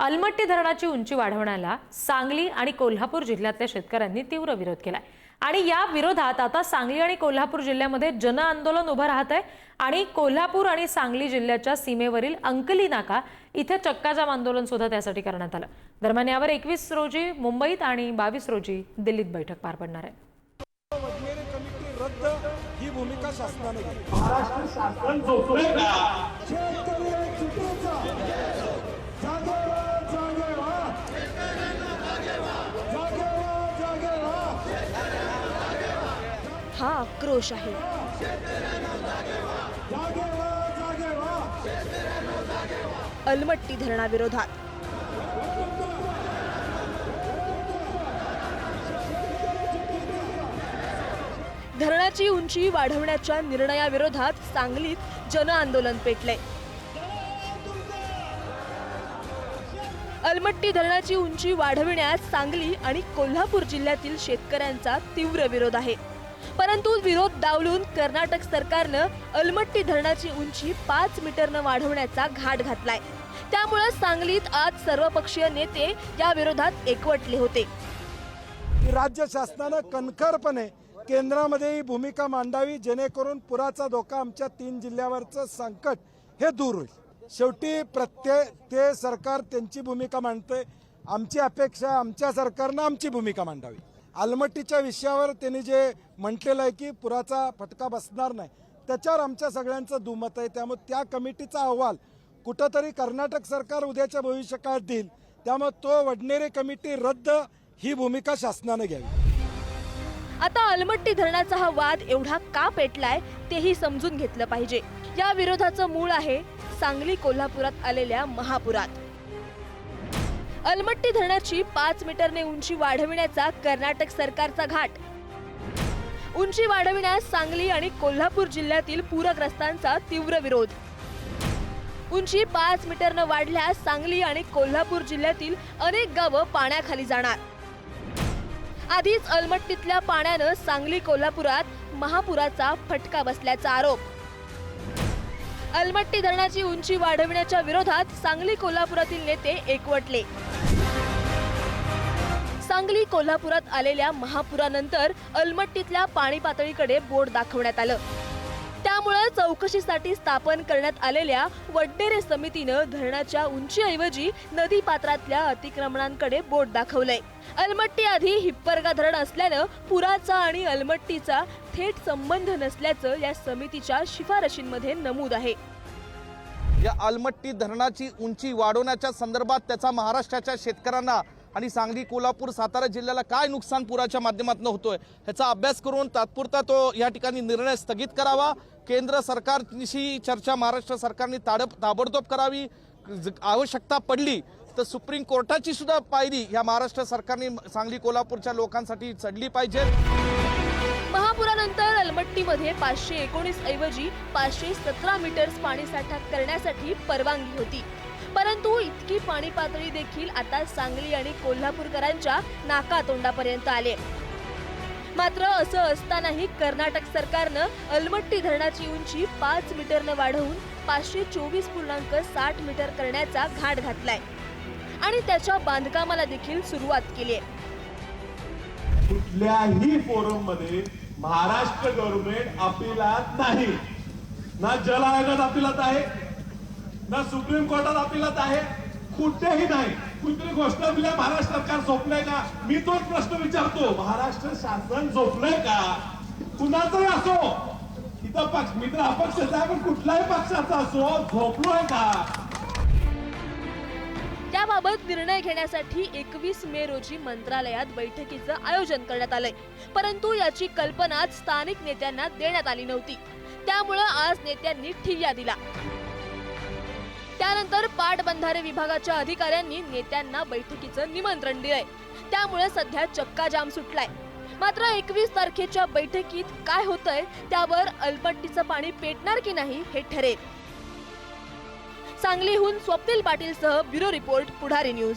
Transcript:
अलमट्टी धरणाची उंची वाढवण्याला सांगली आणि कोल्हापूर जिल्ह्यातल्या शेतकऱ्यांनी तीव्र विरोध केलाय. आणि या विरोधात आता सांगली आणि कोल्हापूर जिल्ह्यामध्ये जन आंदोलन उभं राहत आहे आणि कोल्हापूर आणि सांगली जिल्ह्याच्या सीमेवरील अंकली नाका इथे चक्काजाम आंदोलन सुद्धा त्यासाठी करण्यात आलं. दरम्यान यावर एकवीस रोजी मुंबईत आणि बावीस रोजी दिल्लीत बैठक पार पडणार आहे. ही भूमिका शासनाने हा आक्रोश आहे. अलमट्टी धरणाविरोधात. धरणाची उंची वाढवण्याच्या निर्णयाविरोधात सांगलीत जन आंदोलन अलमट्टी धरणाची उंची वाढविण्यास सांगली आणि कोल्हापूर जिल्ह्यातील शेतकऱ्यांचा तीव्र विरोध आहे. परंतु विरोध डावलून कर्नाटक सरकारनं अलमट्टी धरणाची उंची पाच मीटरनं वाढवण्याचा घाट घातलाय. त्यामुळे सांगलीत आज सर्वपक्षीय नेते या विरोधात एकवटले होते. राज्य शासनानं कणखरपणे केंद्रामध्ये ही भूमिका मांडावी जेणेकरून पुराचा धोका आमच्या तीन जिल्ह्यावरचं संकट हे दूर होईल. शेवटी प्रत्येक ते सरकार त्यांची भूमिका मांडते आमची अपेक्षा आमच्या सरकारनं आमची भूमिका मांडावी. आलमट्टीच्या विषयावर त्यांनी जे म्हटलेलं आहे की पुराचा फटका बसणार नाही. त्याच्यावर आमच्या सगळ्यांचं दुमत आहे. त्यामुळे त्या कमिटीचा अहवाल कुठंतरी कर्नाटक सरकार उद्याच्या भविष्यकाळात देईल. त्यामुळे तो वडनेरे कमिटी रद्द ही भूमिका शासनानं घ्यावी. आता अलमट्टी धरणाचा हा वाद एवढा का पेटलाय तेही समजून घेतलं पाहिजे. या विरोधाचं मूळ आहे सांगली कोल्हापुरात आलेल्या महापुरात. अलमट्टी धरणाची पाच मीटरने उंची वाढविण्याचा कर्नाटक सरकारचा घाट. उंची वाढविण्यास सांगली आणि कोल्हापूर जिल्ह्यातील पूरग्रस्तांचा तीव्र विरोध. उंची पाच मीटरनं वाढल्यास सांगली आणि कोल्हापूर जिल्ह्यातील अनेक गावं पाण्याखाली जाणार. आधीच अलमट्टीतल्या पाण्यानं सांगली कोल्हापुरात महापुराचा फटका बसल्याचा आरोप. अलमट्टी धरणाची उंची वाढविण्याच्या विरोधात सांगली कोल्हापुरातील नेते एकवटले. सांगली कोल्हापुरात आलेल्या महापुरानंतर अलमट्टीतल्या पाणी पातळीकडे बोट दाखवण्यात आलं. त्यामुळे चौकशीसाठी स्थापन करण्यात आलेल्या वड्डेरे समितीनं धरणाच्या उंचीऐवजी नदी पात्रातल्या अतिक्रमणांकडे बोट दाखवलंय. अलमट्टी आधी हिप्परगा धरण असल्यानं पुराचा आणि अलमट्टीचा थेट संबंध नसल्याचं या समितीच्या शिफारशींमध्ये नमूद आहे. या अलमट्टी धरणाची उंची वाढवण्याच्या संदर्भात त्याचा महाराष्ट्राच्या शेतकऱ्यांना आणि सांगली कोल्हापूर सातारा जिल्ह्याला काय नुकसान पुराच्या माध्यमातून होतोय ह्याचा अभ्यास करून तात्पुरता तो या ठिकाणी निर्णय स्थगित करावा. केंद्र सरकारशी चर्चा महाराष्ट्र सरकारने ताडप ताबडतोब करावी. ज- आवश्यकता पडली तर सुप्रीम कोर्टाची सुद्धा पायरी या महाराष्ट्र सरकारने सांगली कोल्हापूरच्या लोकांसाठी चढली पाहिजे. महापुरानंतर अलमट्टीमध्ये पाचशे एकोणीस ऐवजी पाचशे सतरा मीटर्स पाणी साठा करण्यासाठी परवानगी होती. परंतु इतकी पाणी पातळी देखील आता सांगली आणि कोल्हापूरकरांच्या नाकातोंडापर्यंत आले. मात्र असं असतानाही कर्नाटक सरकारनं अलमट्टी धरणाची उंची पाच मीटरनं वाढवून पाचशे चोवीस पूर्णांक साठ मीटर करण्याचा घाट घातलाय. आणि त्याच्या बांधकामाला देखील सुरुवात केली आहे. कुठल्याही फोरममध्ये महाराष्ट्र गव्हर्नमेंट अपिलात नाही. ना जल आयोगात अपिलात आहे ना सुप्रीम कोर्टात अपिलात आहे. कुठेही नाही. कुठली गोष्ट दिल्या महाराष्ट्र सरकार झोपलंय का? मी तोच प्रश्न विचारतो. महाराष्ट्र शासन झोपलंय का? कुणाचाही असो. इथं पक्ष मित्र अपक्षाचा आहे पण कुठल्याही पक्षाचा असो झोपलोय का? त्याबाबत निर्णय घेण्यासाठी एकवीस मे रोजी मंत्रालयात बैठकीचं आयोजन करण्यात आलंय. परंतु याची कल्पना स्थानिक नेत्यांना देण्यात आली नव्हती. त्यामुळं आज नेत्यांनी ठिय्या दिला. त्यानंतर पाटबंधारे विभागाच्या अधिकाऱ्यांनी नेत्यांना बैठकीचं निमंत्रण दिलंय. त्यामुळे सध्या चक्का जाम सुटलाय. मात्र एकवीस तारखेच्या बैठकीत काय होतंय त्यावर अलपट्टीचं पाणी पेटणार की नाही हे ठरेल. सांगलीहून स्वप्नील पाटीलसह ब्युरो रिपोर्ट पुढारी न्यूज.